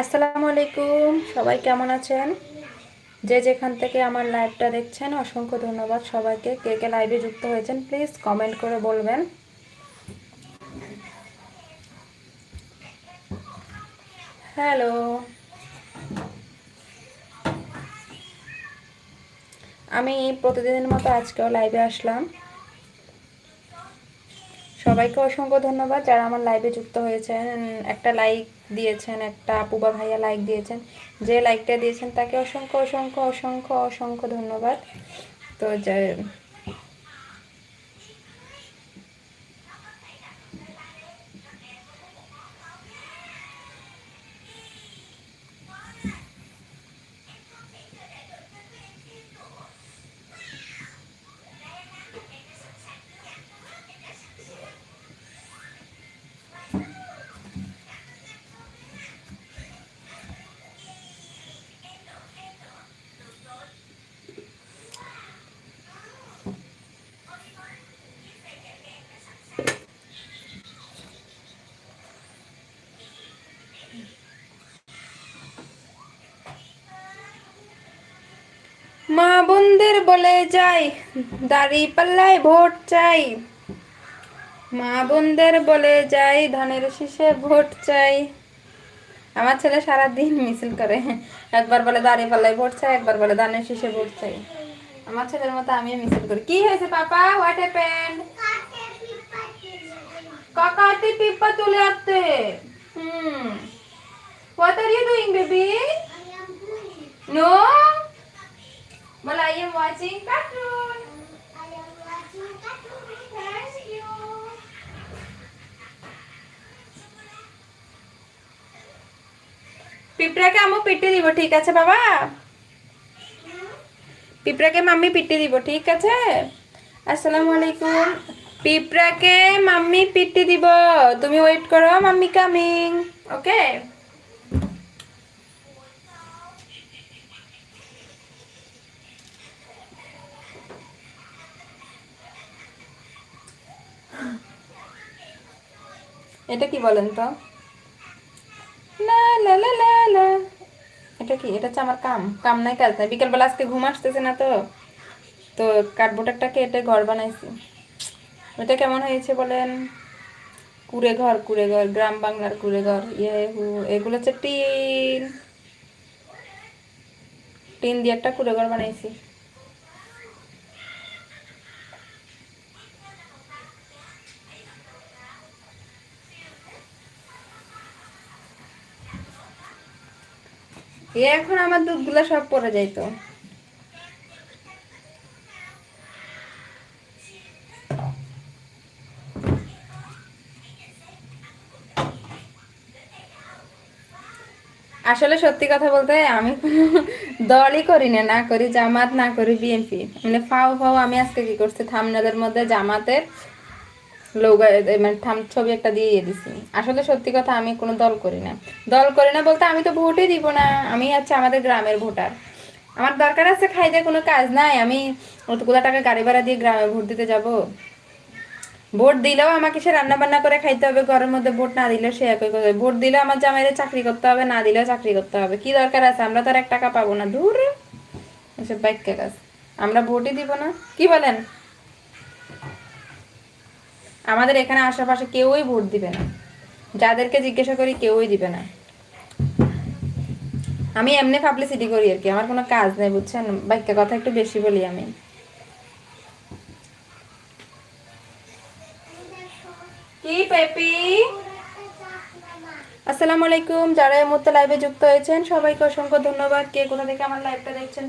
আসসালামু আলাইকুম, সবাই কেমন আছেন? যে যেখান থেকে আমার লাইভটা দেখছেন, অসংখ্য ধন্যবাদ সবাইকে। কে কে লাইভে যুক্ত হয়েছেন প্লিজ কমেন্ট করে বলবেন। হ্যালো। আমি প্রতিদিনের মতো আজকেও লাইভে আসলাম। সবাইকে অসংখ্য ধন্যবাদ যারা আমার লাইভে যুক্ত হয়েছেন, একটা লাইক দিয়েছেন, একটা আপুবা ভাইয়া লাইক দিয়েছেন। যে লাইকটা দিয়েছেন তাকে অসংখ্য অসংখ্য অসংখ্য অসংখ্য ধন্যবাদ। তো মা বোনদের বলে যাই দাড়ি পাল্লায় ভোট চাই। মা বোনদের বলে যাই ধানের শীষে ভোট চাই। আমার ছেলে সারা দিন মিছিল করে একবার বলে দাড়ি পাল্লায় ভোট চাই একবার বলে ধানের শীষে ভোট চাই। আমার ছেলের মতো আমিও মিছিল করি। কি হয়েছে পাপা? হোয়াট হ্যাপেন্ড কাকাতে পিপ্পা তুলে আসতে হুম। পিঁপড়াকে আমি পিটি দিব, ঠিক আছে বাবা? পিঁপড়াকে মাম্মি পিটি দিব, ঠিক আছে? আসসালামু আলাইকুম। পিঁপড়াকে মাম্মি পিটি দিব। তুমি ওয়েট করো, মাম্মি কামিং ওকে? এটা কি বলেন তো? লা লা লা এটা কি? এটা আমার কাম। কাম নাই কাজ বিকেলবেলা আজকে ঘুম আসতেছে না তো। তো কাঠবোটারটা কেটে ঘর বানাইছি। ওটা কেমন হয়েছে বলেন? কুড়ে ঘর কুড়ে ঘর গ্রাম বাংলার কুড়ে ঘর ইয়ে এগুলো হচ্ছে টিন। টিন দিয়ে একটা কুড়ে ঘর বানাইছি। এখন আমার দুধগুলো সব পরে যাইতো আসলে সত্যি কথা বলতে আমি দলই করি না না করি জামাত, না করি বিএনপি। মানে ফাও ফাও আমি আজকে কি করছি থামনাদের মধ্যে জামাতের লোগো মানে ছবি একটা দিয়ে দিছি। আসলে সত্যি কথা আমি কোনো দল করি না। দল করি না বলতে আমি তো ভোটই দিব না। আমি হচ্ছে আমাদের গ্রামের ভোটার। আমার দরকার আছে খাইতে, কোনো কাজ নাই। আমি অতগুলো টাকা গাড়ি ভাড়া দিয়ে গ্রামে ভোট দিতে যাব। ভোট দিলেও আমাকে সে রান্না বান্না করে খাইতে হবে, ঘরের মধ্যে ভোট না দিলেও সে একই কথা। ভোট দিলেও আমার জামাইরে চাকরি করতে হবে, না দিলেও চাকরি করতে হবে। কি দরকার আছে? আমরা তো আর এক টাকা পাবো না। দূর এসব বাইকের কাজ। আমরা ভোটই দিব না। কি বলেন? আমাদের এখানে আশেপাশে কেউই ভোট দিবে না। যাদেরকে জিজ্ঞাসা করি কেউই দিবে না। আমি এমনি পাবলিসিটি করি আর কি, আমার কোনো কাজ নেই, বুঝছেন? বাইকের কথা একটু বেশি বলি আমি। কি, পেপি? আসসালামু আলাইকুম, যারা এই মুহূর্তে লাইভে যুক্ত হয়েছেন, সবাইকে অসংখ্য ধন্যবাদ। কে কোথা থেকে আমার লাইভটা দেখছেন